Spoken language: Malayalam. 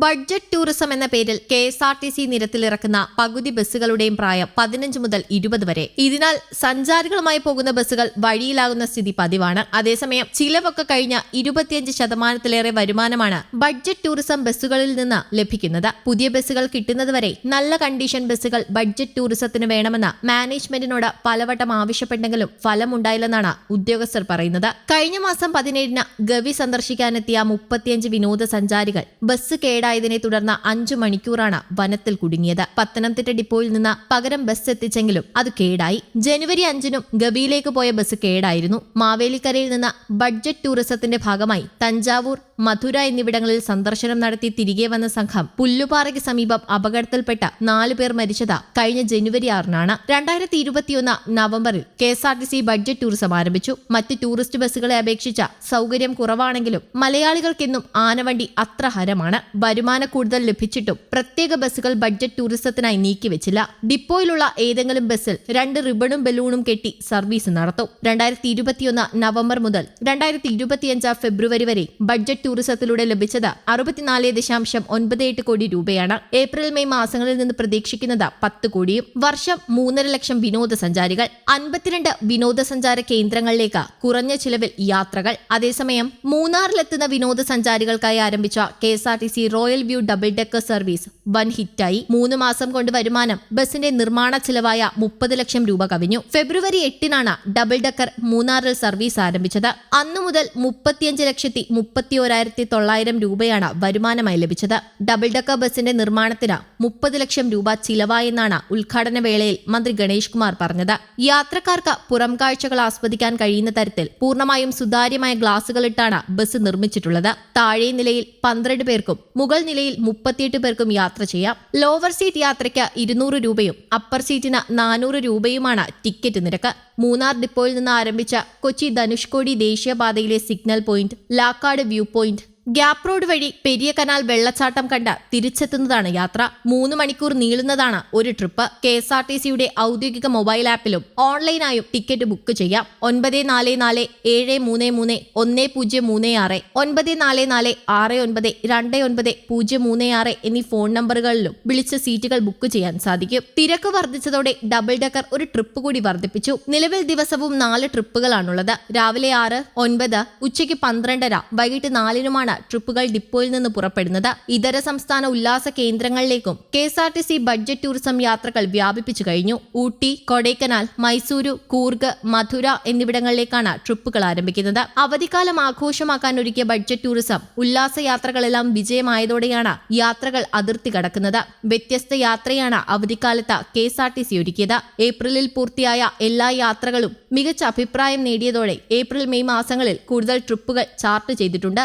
ബഡ്ജറ്റ് ടൂറിസം എന്ന പേരിൽ K S R T C നിരത്തിലിറക്കുന്ന പകുതി ബസ്സുകളുടെയും പ്രായം പതിനഞ്ച് മുതൽ ഇരുപത് വരെ. ഇതിനാൽ സഞ്ചാരികളുമായി പോകുന്ന ബസ്സുകൾ വഴിയിലാകുന്ന സ്ഥിതി പതിവാണ്. അതേസമയം ചിലവൊക്കെ കഴിഞ്ഞ ഇരുപത്തിയഞ്ച് ശതമാനത്തിലേറെ വരുമാനമാണ് ബഡ്ജറ്റ് ടൂറിസം ബസ്സുകളിൽ നിന്ന് ലഭിക്കുന്നത്. പുതിയ ബസ്സുകൾ കിട്ടുന്നതുവരെ നല്ല കണ്ടീഷൻ ബസ്സുകൾ ബഡ്ജറ്റ് ടൂറിസത്തിന് വേണമെന്ന് മാനേജ്മെന്റിനോട് പലവട്ടം ആവശ്യപ്പെട്ടെങ്കിലും ഫലമുണ്ടായില്ലെന്നാണ് ഉദ്യോഗസ്ഥർ പറയുന്നത്. കഴിഞ്ഞ മാസം പതിനേഴിന് ഗവി സന്ദർശിക്കാനെത്തിയ മുപ്പത്തിയഞ്ച് വിനോദസഞ്ചാരികൾ ബസ് കേടായതിനെ തുടർന്ന് അഞ്ചു മണിക്കൂറാണ് വനത്തിൽ കുടുങ്ങിയത്. പത്തനംതിട്ട ഡിപ്പോയിൽ നിന്ന് പകരം ബസ് എത്തിച്ചെങ്കിലും അത് കേടായി. ജനുവരി അഞ്ചിനും ഗവിയിലേക്ക് പോയ ബസ് കേടായിരുന്നു. മാവേലിക്കരയിൽ നിന്ന് ബഡ്ജറ്റ് ടൂറിസത്തിന്റെ ഭാഗമായി തഞ്ചാവൂർ മധുര എന്നിവിടങ്ങളിൽ സന്ദർശനം നടത്തി തിരികെ വന്ന സംഘം പുല്ലുപാറയ്ക്ക് സമീപം അപകടത്തിൽപ്പെട്ട നാലു പേർ മരിച്ചത് കഴിഞ്ഞ ജനുവരി ആറിനാണ്. രണ്ടായിരത്തി ഇരുപത്തിയൊന്ന് നവംബറിൽ K S R T C budget tourism ആരംഭിച്ചു. മറ്റ് ടൂറിസ്റ്റ് ബസ്സുകളെ അപേക്ഷിച്ച സൗകര്യം കുറവാണെങ്കിലും മലയാളികൾക്കെന്നും ആനവണ്ടി അത്ര ഹരമാണ്. വരുമാന കൂടുതൽ ലഭിച്ചിട്ടും പ്രത്യേക ബസ്സുകൾ ബഡ്ജറ്റ് ടൂറിസത്തിനായി നീക്കിവെച്ചില്ല ഡിപ്പോയിലുള്ള ഏതെങ്കിലും ബസ്സിൽ രണ്ട് റിബണും ബലൂണും കെട്ടി സർവീസ് നടത്തും. രണ്ടായിരത്തി ഇരുപത്തിയൊന്ന് നവംബർ മുതൽ രണ്ടായിരത്തി ഇരുപത്തിയഞ്ച് ഫെബ്രുവരി വരെ ബഡ്ജറ്റ് ടൂറിസത്തിലൂടെ ലഭിച്ചത് അറുപത്തിനാല് ദശാംശം ഒൻപത് എട്ട് കോടി രൂപയാണ്. ഏപ്രിൽ മെയ് മാസങ്ങളിൽ നിന്ന് പ്രതീക്ഷിക്കുന്നത് പത്ത് കോടിയും വർഷം മൂന്നര ലക്ഷം വിനോദസഞ്ചാരികൾ. അൻപത്തിരണ്ട് വിനോദസഞ്ചാര കേന്ദ്രങ്ങളിലേക്ക് കുറഞ്ഞ ചിലവിൽ യാത്രകൾ. അതേസമയം മൂന്നാറിലെത്തുന്ന വിനോദസഞ്ചാരികൾക്കായി ആരംഭിച്ച K S R T C royal view double decker service. വൻ ഹിറ്റായി. മൂന്ന് മാസം കൊണ്ട് വരുമാനം. ബസിന്റെ നിർമ്മാണ ചെലവായ മുപ്പത് ലക്ഷം രൂപ കവിഞ്ഞു. ഫെബ്രുവരി എട്ടിനാണ് ഡബിൾ ഡെക്കർ മൂന്നാറിൽ സർവീസ് ആരംഭിച്ചത്. അന്നു മുതൽ മുപ്പത്തിയഞ്ച് ലക്ഷത്തി മുപ്പത്തി ഒരായിരത്തി തൊള്ളായിരം രൂപയാണ് വരുമാനമായി ലഭിച്ചത്. ഡബിൾ ഡെക്കർ ബസിന്റെ നിർമ്മാണത്തിന് മുപ്പത് ലക്ഷം രൂപ ചിലവായെന്നാണ് ഉദ്ഘാടന വേളയിൽ മന്ത്രി ഗണേഷ് കുമാർ പറഞ്ഞത്. യാത്രക്കാർക്ക് പുറം കാഴ്ചകൾ ആസ്വദിക്കാൻ കഴിയുന്ന തരത്തിൽ പൂർണമായും സുതാര്യമായ ഗ്ലാസുകളിട്ടാണ് ബസ് നിർമ്മിച്ചിട്ടുള്ളത്. താഴെ നിലയിൽ പന്ത്രണ്ട് പേർക്കും മുകൾ നിലയിൽ മുപ്പത്തിയെട്ട് പേർക്കും യാത്ര ചെയ്യാം. ലോവർ സീറ്റ് യാത്രയ്ക്ക് ഇരുന്നൂറ് രൂപയും അപ്പർ സീറ്റിന് നാനൂറ് രൂപയുമാണ് ടിക്കറ്റ് നിരക്ക്. മൂന്നാർ ഡിപ്പോയിൽ നിന്ന് ആരംഭിച്ച കൊച്ചി ധനുഷ്കോടി ദേശീയപാതയിലെ signal point Lakkad view point gap road വഴി പെരിയ കനാൽ വെള്ളച്ചാട്ടം കണ്ട് തിരിച്ചെത്തുന്നതാണ് യാത്ര. മൂന്ന് മണിക്കൂർ നീളുന്നതാണ് ഒരു trip. K S R T സിയുടെ ഔദ്യോഗിക മൊബൈൽ ആപ്പിലും ഓൺലൈനായും ടിക്കറ്റ് ബുക്ക് ചെയ്യാം. ഒൻപത് നാല് നാല് ഏഴ് മൂന്ന് മൂന്ന് ഒന്ന് പൂജ്യം മൂന്ന് ആറ്. ഒൻപത് നാല് നാല് ആറ് ഒൻപത് രണ്ട് ഒൻപത് പൂജ്യം മൂന്ന് ആറ് എന്നീ ഫോൺ നമ്പറുകളിലും വിളിച്ച് സീറ്റുകൾ ബുക്ക് ചെയ്യാൻ സാധിക്കും. തിരക്ക് വർദ്ധിച്ചതോടെ ഡബിൾ ഡെക്കർ ഒരു ട്രിപ്പ് കൂടി വർദ്ധിപ്പിച്ചു. നിലവിൽ ദിവസവും നാല് ട്രിപ്പുകളാണുള്ളത്. രാവിലെ ആറ് ഒൻപത് ഉച്ചയ്ക്ക് പന്ത്രണ്ടര വൈകിട്ട് നാലിനുമാണ് ട്രിപ്പുകൾ ഡിപ്പോയിൽ നിന്ന് പുറപ്പെടുന്നത്. ഇതര സംസ്ഥാന ഉല്ലാസ കേന്ദ്രങ്ങളിലേക്കും K S R T C budget tourism യാത്രകൾ വ്യാപിപ്പിച്ചു കഴിഞ്ഞു. ഊട്ടി കൊടൈക്കനാൽ മൈസൂരു കൂർഗ് മധുര എന്നിവിടങ്ങളിലേക്കാണ് ട്രിപ്പുകൾ ആരംഭിക്കുന്നത്. അവധിക്കാലം ആഘോഷമാക്കാൻ ഒരുക്കിയ ബഡ്ജറ്റ് ടൂറിസം ഉല്ലാസ യാത്രകളെല്ലാം വിജയമായതോടെയാണ് യാത്രകൾ അതിർത്തി കടക്കുന്നത്. വ്യത്യസ്ത യാത്രയാണ് അവധിക്കാലത്ത് K S R T C ഒരുക്കിയത്. ഏപ്രിലിൽ പൂർത്തിയായ എല്ലാ യാത്രകളും മികച്ച അഭിപ്രായം നേടിയതോടെ ഏപ്രിൽ മെയ് മാസങ്ങളിൽ കൂടുതൽ ട്രിപ്പുകൾ ചാർട്ട് ചെയ്തിട്ടുണ്ട്.